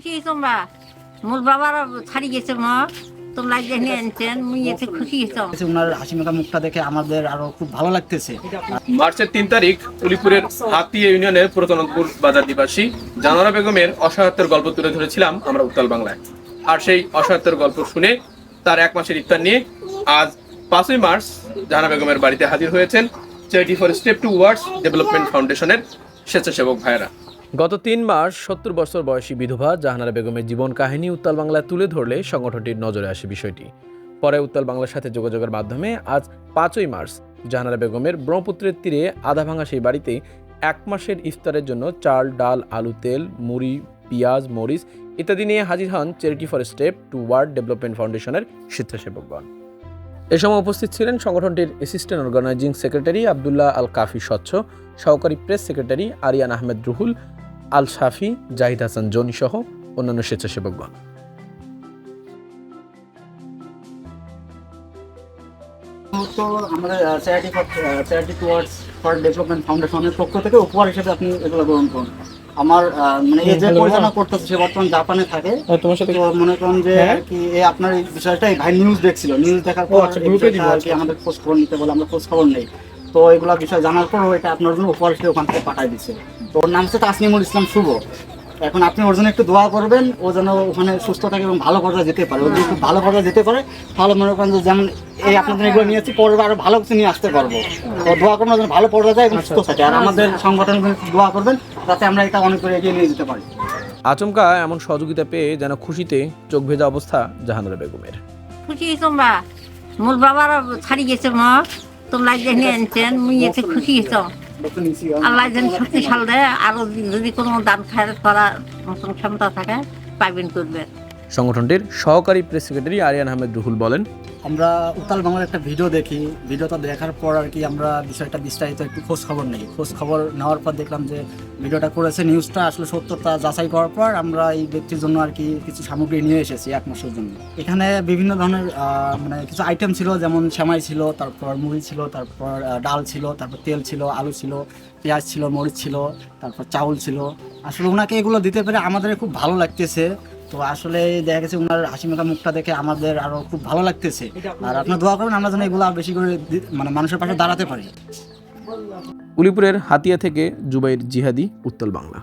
খুশি তোমরা? মোর বাবার ছাড়ি গেছে মা। তোমরা জেনে আনছেন মুই এতে খুশি হইতাম। ওনার হাসি মাখা মুখটা দেখে আমাদের আরও খুব ভালো লাগতেছে। মার্চের তিন তারিখ উলিপুরের হাতিয়া ইউনিয়নের পুরাতনপুর বাজার নিবাসী জানারা বেগমের অসহায়ত্বের গল্প তুলে ধরেছিলাম আমরা উত্তাল বাংলায়। আর সেই অসহায়ত্বের গল্প শুনে তার এক মাসের ইফতার নিয়ে আজ পাঁচই মার্চ জাহানা বেগমের বাড়িতে হাজির হয়েছেন charity for step towards development ফাউন্ডেশনের স্বেচ্ছাসেবক ভাইয়েরা। গত তিন মাস সত্তর বছর বয়সী বিধবা জাহানারা বেগমের জীবন কাহিনী উত্তাল বাংলায় তুলে ধরলে সংগঠনটির নজরে আসে বিষয়টি। পরে উত্তাল বাংলার সাথে যোগাযোগের মাধ্যমে আজ পাঁচই মার্চ জাহানারা বেগমের ব্রহ্মপুত্রের তীরে আধা ভাঙা সেই বাড়িতে এক মাসের ইফতারের জন্য চাল, ডাল, আলু, তেল, মুড়ি, পিঁয়াজ, মরিচ ইত্যাদি নিয়ে হাজির হন charity for step towards development ফাউন্ডেশনের স্বেচ্ছাসেবকগণ। এ সময় উপস্থিত ছিলেন সংগঠনটির assistant organizing secretary Abdullah Al Kafi স্বচ্ছ, সহকারী press secretary Ariyan Ahmed Ruhul Al Shafi Zahid Hasan Johnny সহ অন্যান্য স্বেচ্ছাসেবকগণ। তো আমরা charity charity towards for development ফাউন্ডেশনের পক্ষ থেকে উপহার হিসেবে আপনি এগুলো গ্রহণ করুন। আমার আহ, মানে এই যে পরিচালনা করতেছে সে বর্তমান জাপানে থাকে। তোমার সাথে মনে করেন যে হ্যাঁ। কি এই আপনার এই বিষয়টা ভাই নিউজ দেখছিল। নিউজ দেখার পর আচ্ছা, কি আমাদের খোঁজ খবর নিতে বলে আমরা খোঁজ খবর নেই। তো এগুলো বিষয় জানার পর এটা আপনার জন্য উপহার হিসেবে ওখান থেকে পাঠাই দিচ্ছে তো ওর নাম হচ্ছে তাসনিমুল ইসলাম শুভ। এখন আপনি ওর জন্য একটু দোয়া করবেন ও যেন ওখানে সুস্থ থাকে এবং ভালো পর্যায়ে যেতে পারে। ও যদি খুব ভালো পর্যায়ে যেতে পারে তাহলে মনে করেন যে যেমন এই আপনাদের এগুলো নিয়েছি পরে আরও ভালো কিছু নিয়ে আসতে পারব। তো দোয়া করবেন যেন ভালো পর্যায়ে যায় এবং সুস্থ থাকে। আর আমাদের একটু দোয়া করবেন যাতে আমরা এটা অনেক করে এগিয়ে নিয়ে যেতে পারি। আচমকা এমন সহযোগিতা পেয়ে যেন খুশিতে চোখ ভেজা অবস্থা জাহানারা বেগমের। খুশি তোমরা মোর বাবার ছাড়ি গেছে মা। তোমরা জেনে আনছেন, মুই খুশি হইত আল্লাহ যেন শক্তিশাল দেয়, আরও যদি কোনো দান খায়রাত করার মতন ক্ষমতা থাকে, পাইবেন করবেন। সংগঠনটির সহকারী প্রেস সেক্রেটারি আরিয়ান আহমেদ রুহুল বলেন আমরা উত্তাল বাংলার একটা ভিডিও দেখি। ভিডিওটা দেখার পর আর কি আমরা বিষয়টা বিস্তারিত একটু খোঁজ খবর নেই। খোঁজ খবর নেওয়ার পর দেখলাম যে ভিডিওটা করেছে নিউজটা আসলে সত্যতা যাচাই করার পর আমরা এই ব্যক্তির জন্য আর কি কিছু সামগ্রী নিয়ে এসেছি এক মাসের জন্য। এখানে বিভিন্ন ধরনের মানে কিছু আইটেম ছিল, যেমন সেমাই ছিল, তারপর মুড়ি ছিল, তারপর ডাল ছিল, তারপর তেল ছিল, আলু ছিল, পেঁয়াজ ছিল, মরিচ ছিল, তারপর চাউল ছিল। আসলে ওনাকে এগুলো দিতে পেরে আমাদের খুব ভালো লাগতেছে। তো আসলে দেখা গেছে ওনার হাসি মাখা মুখটা দেখে আমাদের আরও খুব ভালো লাগতেছে। আর আপনার দোয়া করেন, আমরা যেন এগুলো বেশি করে মানে মানুষের পাশে দাঁড়াতে পারি। উলিপুরের হাতিয়া থেকে জুবাইর জিহাদি, উত্তল বাংলা।